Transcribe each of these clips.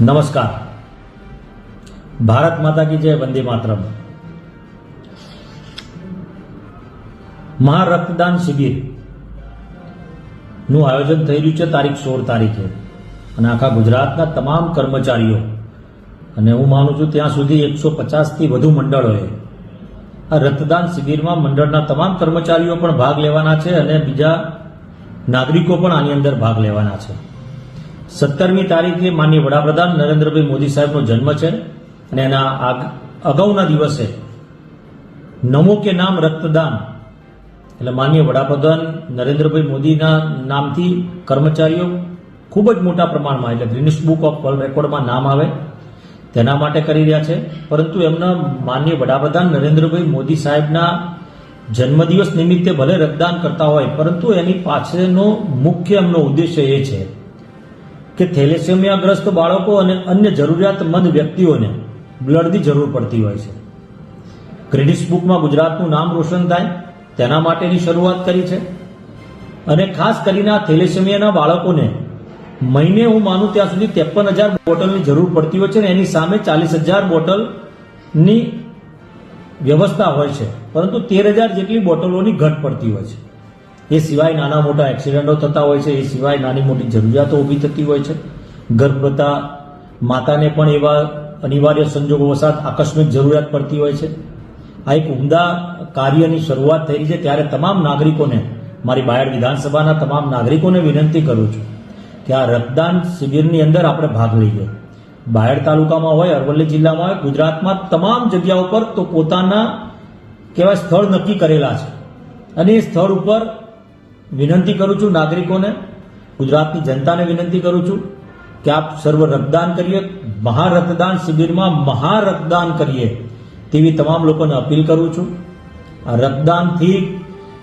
નમસ્કાર. ભારત માતા કી જય, વંદે માતરમ. મહા રક્તદાન શિબિરનું આયોજન થઈ રહ્યું છે તારીખ સોળ તારીખે. અને આખા ગુજરાતના તમામ કર્મચારીઓ, અને હું માનું છું ત્યાં સુધી એકસો પચાસથી વધુ મંડળોએ આ રક્તદાન શિબિરમાં મંડળના તમામ કર્મચારીઓ પણ ભાગ લેવાના છે અને બીજા નાગરિકો પણ આની અંદર ભાગ લેવાના છે. સત્તરમી તારીખે માનનીય વડાપ્રધાન નરેન્દ્રભાઈ મોદી સાહેબનો જન્મ છે અને એના અગાઉના દિવસે નમો કે નામ રક્તદાન એટલે માનનીય વડાપ્રધાન નરેન્દ્રભાઈ મોદીના નામથી કર્મચારીઓ ખૂબ જ મોટા પ્રમાણમાં એટલે ગ્રીનિશ બુક ઓફ વર્લ્ડ રેકોર્ડમાં નામ આવે તેના માટે કરી રહ્યા છે. પરંતુ એમના માનનીય વડાપ્રધાન નરેન્દ્રભાઈ મોદી સાહેબના જન્મદિવસ નિમિત્તે ભલે રક્તદાન કરતા હોય, પરંતુ એની પાછળનો મુખ્ય એમનો ઉદ્દેશ્ય એ છે કે થેલેસેમિયાગ્રસ્ત બાળકો અને અન્ય જરૂરિયાતમંદ વ્યક્તિઓને બ્લડની જરૂર પડતી હોય છે. ક્રેડિટ બુકમાં ગુજરાતનું નામ રોશન થાય, તેના માટેની શરૂઆત કરી છે. અને ખાસ કરીને આ થેલેસેમિયાના બાળકોને મહિને હું માનું ત્યાં સુધી ત્રેપન હજાર બોટલની જરૂર પડતી હોય છે ને એની સામે ચાલીસ હજાર બોટલની વ્યવસ્થા હોય છે. પરંતુ તેર હજાર જેટલી બોટલોની ઘટ પડતી હોય છે. એ સિવાય નાના મોટા એક્સિડન્ટો થતા હોય છે, એ સિવાય નાની મોટી જરૂરિયાતો ઊભી થતી હોય છે. ગર્ભવતા માતાને પણ એવા અનિવાર્ય સંજોગો વસાત આકસ્મિક જરૂરિયાત પડતી હોય છે. આ એક ઉમદા કાર્યની શરૂઆત થઈ છે ત્યારે તમામ નાગરિકોને મારી બાયડ વિધાનસભાના તમામ નાગરિકોને વિનંતી કરું છું કે આ રક્તદાન શિબિરની અંદર આપણે ભાગ લઈએ. બાયડ તાલુકામાં હોય, અરવલ્લી જિલ્લામાં હોય, ગુજરાતમાં તમામ જગ્યાઓ પર તો પોતાના કહેવાય સ્થળ નક્કી કરેલા છે. અને એ સ્થળ ઉપર વિનંતી કરું છું નાગરિકોને, ગુજરાતની જનતાને વિનંતી કરું છું કે આપ સર્વ રક્તદાન કરીએ, મહારક્તદાન શિબિરમાં મહારક્તદાન કરીએ તેવી તમામ લોકોને અપીલ કરું છું. આ રક્તદાનથી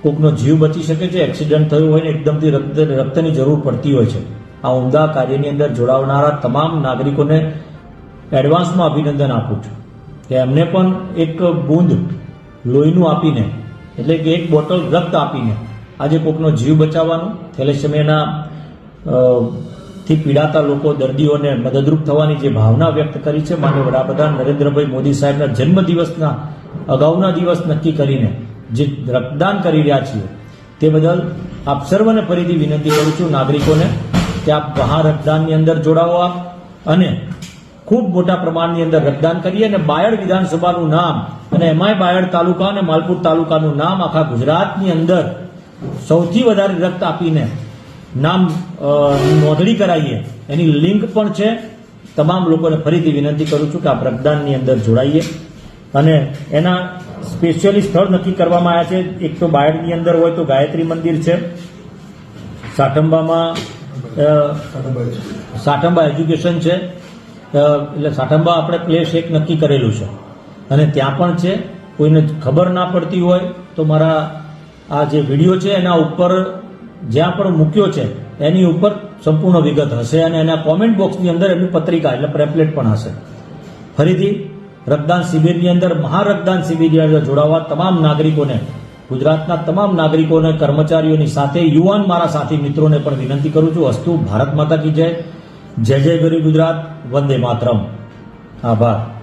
કોકનો જીવ બચી શકે છે, એક્સિડન્ટ થયું હોય ને એકદમથી રક્ત, રક્તની જરૂર પડતી હોય છે. આ ઉમદા કાર્યની અંદર જોડાવનારા તમામ નાગરિકોને એડવાન્સમાં અભિનંદન આપું છું. કે એમને પણ એક બૂંદ લોહીનું આપીને, એટલે કે એક બોટલ રક્ત આપીને આજે કોકનો જીવ બચાવવાનું. થેલેસેમિયાના થી પીડાતા લોકો દર્દીઓને મદદરૂપ થવાની જે ભાવના વ્યક્ત કરી છે, માન્ય વડાપ્રધાન નરેન્દ્રભાઈ મોદી સાહેબના જન્મદિવસના, અગાઉના દિવસ નક્કી કરીને જે રક્તદાન કરી રહ્યા છીએ, તે બદલ આપ સર્વને ફરીથી વિનંતી કરું છું નાગરિકોને કે આપ મહા રક્તદાનની અંદર જોડાવો આપ અને ખૂબ મોટા પ્રમાણની અંદર રક્તદાન કરીએ અને બાયડ વિધાનસભાનું નામ અને એમાંય બાયડ તાલુકા અને માલપુર તાલુકાનું નામ આખા ગુજરાતની અંદર સૌથી વધારે રક્ત આપીને નામ નોંધણી કરાવીએ એની લિંક પણ છે. તમામ લોકોને ફરીથી વિનંતી કરું છું કે આ રક્તદાનની અંદર જોડાઈએ. અને એના સ્પેશિયલી સ્થળ નક્કી કરવામાં આવ્યા છે. એક તો બાયડની અંદર હોય તો ગાયત્રી મંદિર છે. સાઠંબામાં સાઠંબા એજ્યુકેશન છે. એટલે સાઠંબા આપણે પ્લેસ એક નક્કી કરેલું છે. અને ત્યાં પણ છે. કોઈને ખબર ના પડતી હોય તો મારા આ જે વીડિયો છે એના ઉપર જ્યાં પણ મૂક્યો છે, એની ઉપર સંપૂર્ણ વિગત હશે અને એના કોમેન્ટ બોક્સની અંદર એમની પત્રિકા એટલે પ્રેપલેટ પણ હશે. ફરીથી, રક્તદાન શિબિરની અંદર, મહારક્તદાન શિબિરની અંદર જોડાવા તમામ નાગરિકોને, ગુજરાતના તમામ નાગરિકોને, કર્મચારીઓની સાથે, યુવાન મારા સાથી મિત્રોને પણ વિનંતી કરું છું, અસ્તુ, ભારત માતા કી જય જય જય ગરી ગુજરાત, વંદે માતરમ. આભાર.